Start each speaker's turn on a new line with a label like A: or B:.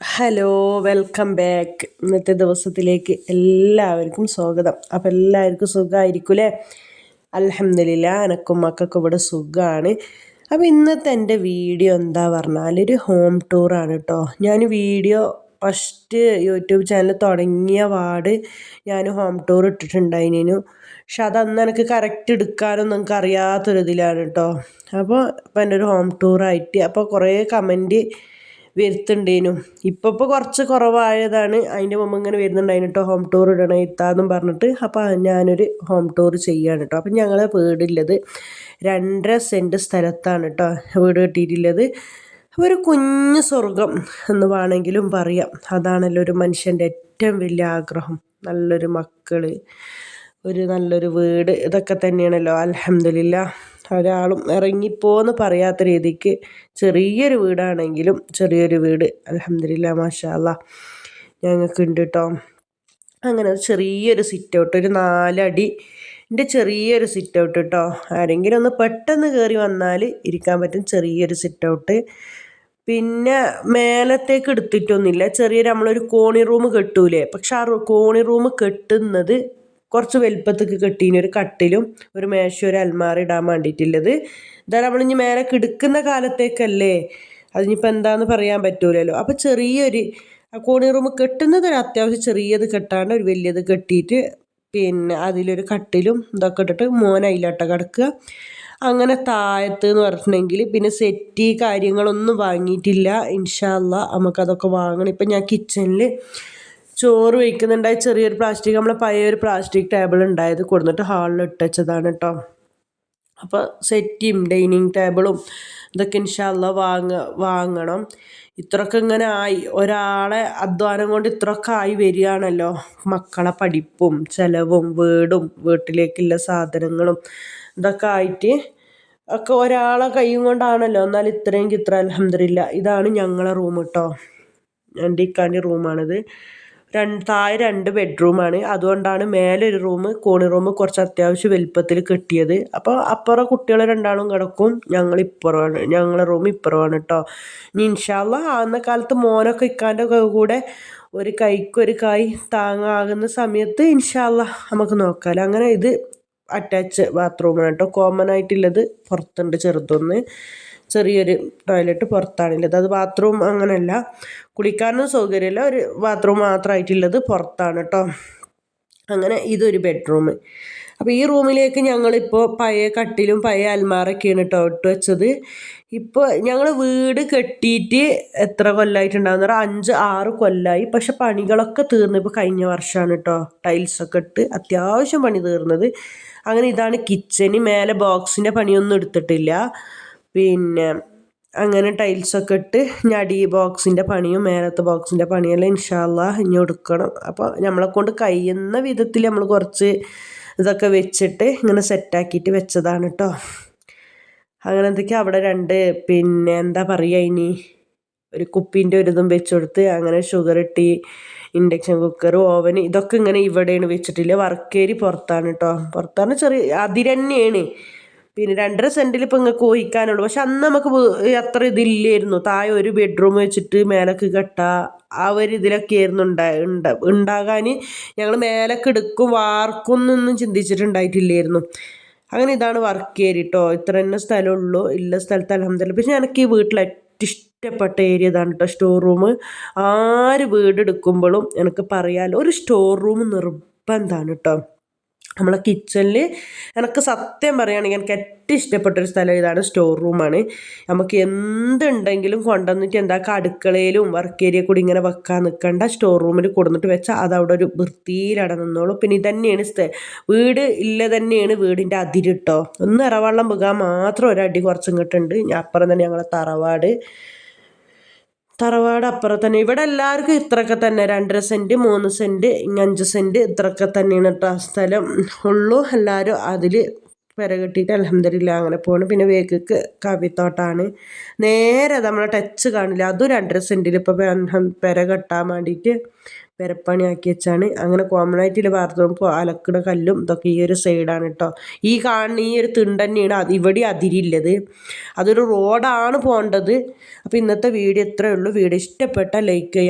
A: Hello welcome back ഇന്നത്തെ ദിവസത്തിലേക്ക് എല്ലാവർക്കും സ്വാഗതം. അപ്പം എല്ലാവർക്കും സുഖമായിരിക്കൂലേ അലഹമില്ല എനക്കും മക്കൾക്കും ഇവിടെ സുഖമാണ് അപ്പോൾ ഇന്നത്തെ എന്റെ വീഡിയോ എന്താ പറഞ്ഞാൽ ഒരു ഹോം ടൂറാണ് കേട്ടോ ഞാൻ വീഡിയോ ഫസ്റ്റ് യൂട്യൂബ് ചാനൽ തുടങ്ങിയ പാട് ഞാൻ ഹോം ടൂർ ഇട്ടിട്ടുണ്ടായിരുന്നു പക്ഷെ അതന്ന് എനിക്ക് കറക്റ്റ് എടുക്കാനൊന്നും നിങ്ങൾക്ക് അറിയാത്തൊരിതിലാണ് കേട്ടോ അപ്പോൾ ഇപ്പം എന്റെ ഒരു ഹോം ടൂറായിട്ട് അപ്പോൾ കുറേ കമന്റ് വരുത്തുണ്ടേനു ഇപ്പോൾ ഇപ്പോൾ കുറച്ച് കുറവായതാണ്. അതിന്റെ മുമ്പ് ഇങ്ങനെ വരുന്നുണ്ടായിന് കേട്ടോ ഹോം ടൂർ ഇടണം ഇത്താന്നും പറഞ്ഞിട്ട്. അപ്പോൾ ഞാനൊരു ഹോം ടൂർ ചെയ്യാണ് കേട്ടോ അപ്പം ഞങ്ങളെ വീടുള്ളത് രണ്ടര സെന്റ് സ്ഥലത്താണ് കേട്ടോ വീട് കെട്ടിയിട്ടുള്ളത്. ഒരു കുഞ്ഞു സ്വർഗം എന്ന് വേണമെങ്കിലും പറയാം. അതാണല്ലോ ഒരു മനുഷ്യന്റെ ഏറ്റവും വലിയ ആഗ്രഹം. നല്ലൊരു മക്കൾ ഒരു നല്ലൊരു വീട് ഇതൊക്കെ തന്നെയാണല്ലോ. അലഹമില്ല ഒരാളും ഇറങ്ങിപ്പോന്ന് പറയാത്ത രീതിക്ക് ചെറിയൊരു വീടാണെങ്കിലും ചെറിയൊരു വീട്. അലഹമില്ല മാഷാല്ല ഞങ്ങൾക്കുണ്ട് കേട്ടോ അങ്ങനെ ചെറിയൊരു സിറ്റ് ഔട്ട് ഒരു നാലടി. എന്റെ ചെറിയൊരു സിറ്റ് ഔട്ട് കേട്ടോ ആരെങ്കിലും ഒന്ന് പെട്ടെന്ന് കയറി വന്നാൽ ഇരിക്കാൻ പറ്റും ചെറിയൊരു സിറ്റ് ഔട്ട് പിന്നെ മേലത്തേക്ക് എടുത്തിട്ടൊന്നുമില്ല. ചെറിയൊരു നമ്മളൊരു കോണി റൂം കെട്ടൂലേ. പക്ഷെ ആ കോണി റൂം കെട്ടുന്നത് കുറച്ച് വലുപ്പത്തേക്ക് കെട്ടീന് ഒരു കട്ടിലും ഒരു മേശ ഒരു അൽമാറി ഇടാൻ വേണ്ടിയിട്ടുള്ളത്. ഇതാ നമ്മളിഞ്ഞ് മേലെ കിടക്കുന്ന കാലത്തേക്കല്ലേ? അതിനിപ്പോൾ എന്താന്ന് പറയാൻ പറ്റൂലല്ലോ. അപ്പോൾ ചെറിയൊരു ആ കോണി റൂം കെട്ടുന്നത് ഒരു അത്യാവശ്യം ചെറിയത് കെട്ടാണ്ട് ഒരു വലിയത് കെട്ടിയിട്ട് പിന്നെ അതിലൊരു കട്ടിലും ഇതൊക്കെ ഇട്ടിട്ട് മോൻ അതിലോട്ട കിടക്കുക. അങ്ങനെ താഴത്ത് എന്ന് പറഞ്ഞിട്ടുണ്ടെങ്കിൽ പിന്നെ സെറ്റി കാര്യങ്ങളൊന്നും വാങ്ങിയിട്ടില്ല. ഇൻഷാല്ല നമുക്കതൊക്കെ വാങ്ങണം. ഇപ്പം ഞാൻ കിച്ചണിൽ ചോറ് വയ്ക്കുന്നുണ്ടായ ചെറിയൊരു പ്ലാസ്റ്റിക് നമ്മളെ പഴയ ഒരു പ്ലാസ്റ്റിക് ടേബിൾ ഉണ്ടായത് കൊടുത്തിട്ട് ഹാളിൽ ഇട്ടച്ചതാണ് കേട്ടോ അപ്പോൾ സെറ്റിയും ഡൈനിങ് ടേബിളും ഇതൊക്കെ ഇൻഷാല്ല വാങ്ങ വാങ്ങണം. ഇത്രയൊക്കെ ഇങ്ങനെ ആയി. ഒരാളെ അധ്വാനം കൊണ്ട് ഇത്രയൊക്കെ ആയി വരികയാണല്ലോ. മക്കളെ പഠിപ്പും ചിലവും വീടും വീട്ടിലേക്കുള്ള സാധനങ്ങളും ഇതൊക്കെ ആയിട്ട് ഒക്കെ ഒരാളെ കൈയും കൊണ്ടാണല്ലോ. എന്നാൽ ഇത്രയും ഇത്ര അലഹമില്ല ഇതാണ് ഞങ്ങളെ റൂം കേട്ടോ എന്റെ ഇക്കാന്റെ റൂമാണിത് രണ്ട് താഴെ രണ്ട് ബെഡ്റൂമാണ്. അതുകൊണ്ടാണ് മേലെ ഒരു റൂം കോണി റൂം കുറച്ച് അത്യാവശ്യം വലുപ്പത്തിൽ കെട്ടിയത്. അപ്പോൾ അപ്പുറം കുട്ടികൾ രണ്ടാളും കിടക്കും. ഞങ്ങൾ ഇപ്പുറമാണ് ഞങ്ങളെ റൂം ഇപ്പുറമാണ് കേട്ടോ ഇനി ഇൻഷാല്ല ആകുന്ന കാലത്ത് മോനൊക്കെ ഇക്കാന്റെ കൂടെ ഒരു കൈക്കൊരു കായ് താങ്ങാകുന്ന സമയത്ത് ഇൻഷാല്ല നമുക്ക് നോക്കാമല്ലോ അങ്ങനെ ഇത് അറ്റാച്ച് ബാത്റൂമാണ് കേട്ടോ. കോമൺ ആയിട്ടുള്ളത് പുറത്തുണ്ട് ചെറുതൊന്ന്. ചെറിയൊരു ടോയ്ലറ്റ് പുറത്താണുള്ളത് അത് ബാത്റൂം അങ്ങനെയല്ല കുളിക്കാനും സൗകര്യമില്ല. ഒരു ബാത്റൂം മാത്രമായിട്ടുള്ളത് പുറത്താണ് കേട്ടോ. അങ്ങനെ ഇതൊരു ബെഡ്റൂം അപ്പോൾ ഈ റൂമിലേക്ക് ഞങ്ങളിപ്പോൾ പഴയ കട്ടിലും പഴയ അൽമാറൊക്കെയാണ് കേട്ടോ ഇട്ട് വെച്ചത്. ഇപ്പോൾ ഞങ്ങൾ വീട് കെട്ടിയിട്ട് എത്ര കൊല്ലമായിട്ടുണ്ടാകുന്ന പറഞ്ഞാൽ അഞ്ച് ആറ് കൊല്ലമായി പക്ഷെ പണികളൊക്കെ തീർന്നു ഇപ്പോൾ കഴിഞ്ഞ വർഷമാണ് കേട്ടോ ടൈൽസൊക്കെ ഇട്ട് അത്യാവശ്യം പണി തീർന്നത്. അങ്ങനെ ഇതാണ് കിച്ചന് മേലെ ബോക്സിന്റെ പണിയൊന്നും എടുത്തിട്ടില്ല. പിന്നെ അങ്ങനെ ടൈൽസൊക്കെ ഇട്ട് ഞടി ബോക്സിന്റെ പണിയും മേലത്തെ ബോക്സിന്റെ പണിയെല്ലാം ഇൻഷാല്ല ഇനി എടുക്കണം. അപ്പോൾ നമ്മളെ കൊണ്ട് കഴിയുന്ന വിധത്തിൽ നമ്മൾ കുറച്ച് ഇതൊക്കെ വെച്ചിട്ട് ഇങ്ങനെ സെറ്റാക്കിയിട്ട് വെച്ചതാണ് കേട്ടോ അങ്ങനെ എന്തൊക്കെയാ അവിടെ രണ്ട് പിന്നെ എന്താ പറയുക ഇനി? ഒരു കുപ്പീന്റെ ഒരു ഇതും വെച്ച് കൊടുത്ത് അങ്ങനെ ഷുഗർ ഇട്ടി ഇൻഡക്ഷൻ കുക്കർ ഓവൻ ഇതൊക്കെ ഇങ്ങനെ ഇവിടെയാണ് വെച്ചിട്ടില്ല? വർക്കേരി പുറത്താണ് കേട്ടോ പുറത്താണ് ചെറിയ അതിരന്നെയാണ് പിന്നെ രണ്ടര സെന്റിൽ ഇപ്പം നിങ്ങൾക്ക് ഊഹിക്കാനുള്ളൂ പക്ഷെ അന്ന് നമുക്ക് അത്ര ഇതില്ലായിരുന്നു. താഴെ ഒരു ബെഡ്റൂം വെച്ചിട്ട് മേലക്ക് കെട്ട ആ ഒരു ഇതിലൊക്കെ ആയിരുന്നു ഉണ്ടാ ഉണ്ടാകാൻ ഞങ്ങൾ മേലക്ക് എടുക്കും വാർക്കും എന്നൊന്നും ചിന്തിച്ചിട്ടുണ്ടായിട്ടില്ലായിരുന്നു. അങ്ങനെ ഇതാണ് വർക്ക് ഏരിയ കേട്ടോ ഇത്ര തന്നെ സ്ഥലമുള്ളൂ. ഇല്ല സ്ഥലത്ത് അലഹമ്മദില്ല പക്ഷെ എനിക്ക് ഈ വീട്ടിൽ ഏറ്റവും ഇഷ്ടപ്പെട്ട ഏരിയ ഇതാണ് കേട്ടോ സ്റ്റോർ റൂം ആര് വീട് എടുക്കുമ്പോഴും എനിക്ക് പറയാമല്ലോ ഒരു സ്റ്റോർ റൂം നിർബന്ധമാണ് കേട്ടോ നമ്മളെ കിച്ചണിൽ എനിക്ക് സത്യം പറയുകയാണെങ്കിൽ എനിക്ക് ഏറ്റവും ഇഷ്ടപ്പെട്ട ഒരു സ്ഥലം ഇതാണ് സ്റ്റോർ റൂമാണ് നമുക്ക് എന്തുണ്ടെങ്കിലും കൊണ്ടുവന്നിട്ട് എന്താക്കുക അടുക്കളയിലും വർക്ക് ഏരിയ കൂടി ഇങ്ങനെ വെക്കാൻ നിൽക്കണ്ട സ്റ്റോർ റൂമിൽ കൊടുന്നിട്ട് വെച്ചാൽ അത് അവിടെ ഒരു വൃത്തിയിലട നിന്നോളൂ. പിന്നെ ഇതന്നെയാണ് വീട് ഇല്ല തന്നെയാണ് വീടിന്റെ അതിരിട്ടോ ഒന്ന് ഇറവെള്ളം വീകാൻ മാത്രം ഒരടി കുറച്ചും കിട്ടുന്നുണ്ട് അപ്പുറം തന്നെ ഞങ്ങളെ തറവാട്. തറവാട് അപ്പുറം തന്നെ ഇവിടെ എല്ലാവർക്കും ഇത്രയൊക്കെ തന്നെ. രണ്ടര സെന്റ് മൂന്ന് സെന്റ് അഞ്ച് സെന്റ് ഇത്രയൊക്കെ തന്നെയാണ് കേട്ടോ സ്ഥലം. ഉള്ളൂ. എല്ലാവരും അതിൽ പെര കെട്ടിയിട്ട് അലഹമില്ല അങ്ങനെ പോകണം പിന്നെ വേഗക്ക് കാപ്പിത്തോട്ടാണ് നേരെ നമ്മളെ ടച്ച് കാണില്ല. അതും രണ്ടര സെന്റിൽ ഇപ്പോൾ പെര കെട്ടാൻ വേണ്ടിയിട്ട് പെരപ്പണിയാക്കി വെച്ചാണ്. അങ്ങനെ കോമൺ ആയിട്ടുള്ള ബാത്റൂം ഇപ്പോൾ അലക്കുന്ന കല്ലും ഇതൊക്കെ ഈ ഒരു സൈഡാണ് കേട്ടോ ഈ കാണുന്ന ഈ ഒരു തിണ്ട് തന്നെയാണ് ഇവിടെ അതിരില്ലത്. അതൊരു റോഡാണ് പോകേണ്ടത് അപ്പോൾ ഇന്നത്തെ വീഡിയോ ഇത്രയേ ഉള്ളൂ. വീഡിയോ ഇഷ്ടപ്പെട്ടാൽ ലൈക്ക് ചെയ്യുക